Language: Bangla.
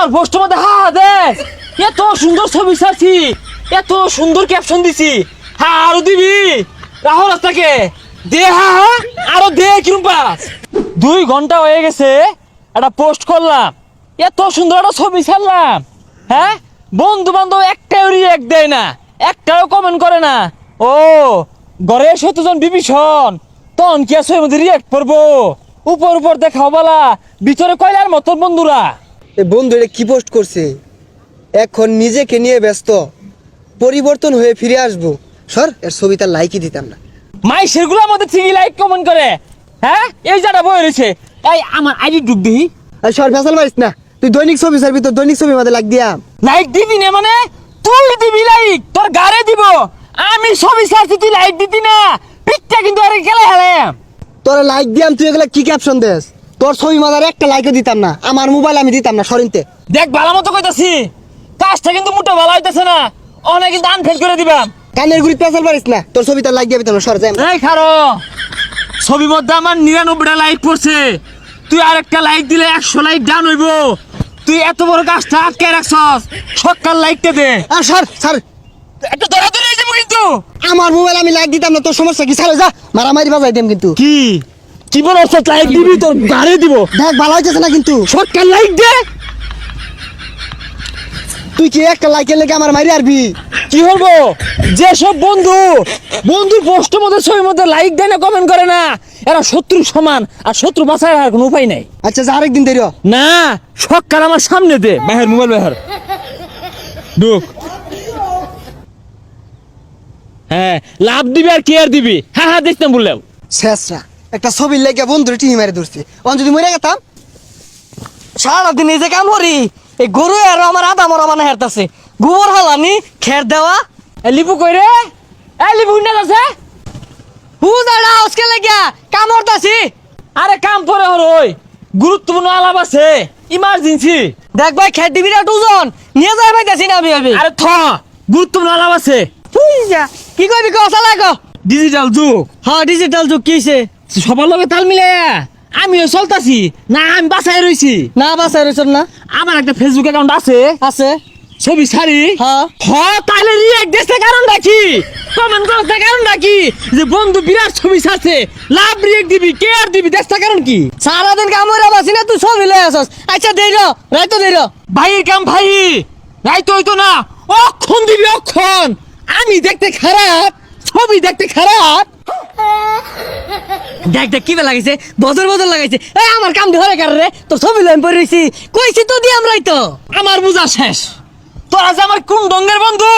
আমার পোস্ট মধ্যে, হা দে এত সুন্দর ছবি ছাড়ছি, এত সুন্দর ক্যাপশন দিছি। হা, আরও দিবি? রাহুল রাস্তাকে দে, হা হা, আরও দে, কিরম পাস। দুই ঘণ্টা হয়ে গেছে, একটা পোস্ট করলাম। এত সুন্দর একটা ছবি ছাড়লাম হ্যাঁ? বন্ধু বান্ধব একটাও রিয়েক্ট দেয় না, একটাও কমেন্ট করে না। ও ঘরে সতজন বিভীষণ, তখন কি আছে মধ্যে রিয়েক্ট করব? উপর উপর দেখাও বলা, ভিতরে কয়লার মতন বন্ধুরা। বন্ধু এটা কি পোস্ট করছে? এখন নিজেকে নিয়ে ব্যস্ত। পরিবর্তন হয়ে ফিরে আসব। সর এর ছবি তার লাইকই দিতাম না। মাই সেগুলো আমাদের ঠিকই লাইক কমেন্ট করে। হ্যাঁ? এই যাটা বই রয়েছে। এই আমার আইডি ডুব দিই। আর সর ফেসাল মারিস না। তুই দৈনিক ছবি ছাড়বি তোর দৈনিক ছবি মাঝে লাগ দিয়াম লাইক দিবি না মানে? তুই দিবি লাইক তোর গারে দিব। আমি ছবি ছাড়ছি তুই লাইক দিতি না। পিকটা কিন্তু আরে খেলে হেলে তোরা লাইক দিয়াম তুই এগুলা কি ক্যাপশন দেস? তোর ছবি মাঝার একটা লাইকও দিতাম না আমার মোবাইল আমি দিতাম না সরিনতে। দেখ ভালো মতো কইতাছি কাজটা কিন্তু মোটা ভালো হইতাছে না। অনেক কিন্তু আনফেল করে দিবাম। কানের গুড়ি পেঁচাল পারিস না তোর ছবি তার লাইক দিয়ে দিতাম না সর যাই এই খারো ছবি মধ্যে আমার নিরানব্বইটা লাইক পড়ছে। তুই আর একটা লাইক দিলে একশো লাইক ডান হইব। তুই এত বড় কাজটা আটকে রাখছস সকাল লাইকটা দে। আর সর সর। একটা ধরাধরি হয়ে যাব কিন্তু। আমার মোবাইল আমি লাইক দিতাম না তোর সমস্যা কি? ছাড়ো যা মারামারি বাজাই দিম কিন্তু। কি? কি বলো লাইক দিবি তোর গাড়ি দিব। দেখ ভালো হইতেছে না কিন্তু। সকাল লাইক দে। তুই কি একটা লাইকের লেগে আমার মারি আরবি? কি হব যেসব বন্ধু বন্ধু পোস্টের মধ্যে ছবির মধ্যে লাইক দেয় না কমেন্ট করে না এরা শত্রুর সমান আর শত্রু বাঁচার আর কোনো উপায় নাই। আচ্ছা যা আরেকদিন দেরি। না সকাল আমার সামনে দে। বাহের মোবাইল বাহের ঢুক। হ্যাঁ লাভ দিবি আর কেয়ার দিবি। হ্যাঁ হ্যাঁ দেখতাম বললাম। শেষরা একটা ছবির লেগে বন্ধুরে টিহি মারি ধরছে। অন যদি মরে গেতাম সারাদিন এই যে কাম করি এই গরু আর আমার আদা মরা মানে হেরতাছে। গোবর হালানি খের দেওয়া। এ লিপু কই রে? এ লিপু না আছে হু দাঁড়া আজকে লাগিয়া কাম করতাছি। আরে কাম পরে হর ওই গুরুত্বপূর্ণ আলাপ আছে ইমার্জেন্সি দেখ ভাই খের দিবি না দুজন? নিয়ে যাই পাইতাছি না আমি আমি আরে থ গুরুত্বপূর্ণ আলাপ আছে। তুই যা। কি কইবি কো কো। ডিজিটাল যুগ। হ্যাঁ ডিজিটাল যুগ কিছে সবার লগে তাল মিলে। আমিও চলতাছি না আমি বাসায় রইছি। না বাসায় রইছ না। আমার একটা ফেসবুক অ্যাকাউন্ট আছে। আছে। ছবি ছাড়ি। হ্যাঁ। হ তাহলে রিয়েক্ট দেশে কারণ নাকি? কমেন্ট করতে কারণ নাকি? যে বন্ধু বিরাট ছবি ছাড়ছে লাভ রিয়েক্ট দিবি কেয়ার দিবি দেশটা কারণ কি? সারাদিন কাম করে বাসি না তুই সব মিলে আসস। আচ্ছা দেই র রাইতো দেই র ভাইয়ের কাম ভাই রাই তো হইতো না। অক্ষণ দিবি অক্ষণ। আমি দেখতে খারাপ ছবি দেখতে খারাপ। দেখ দেখ, কি লাগাইছে বদর বদর লাগাইছে এই আমার কাম ধরে কার রে? তোর ছবি লাইন পড়ে রইছি। কইছি তো দি আমরাই তো। আমার বুঝা শেষ। তোরা যে আমার কোন ডঙ্গের বন্ধু?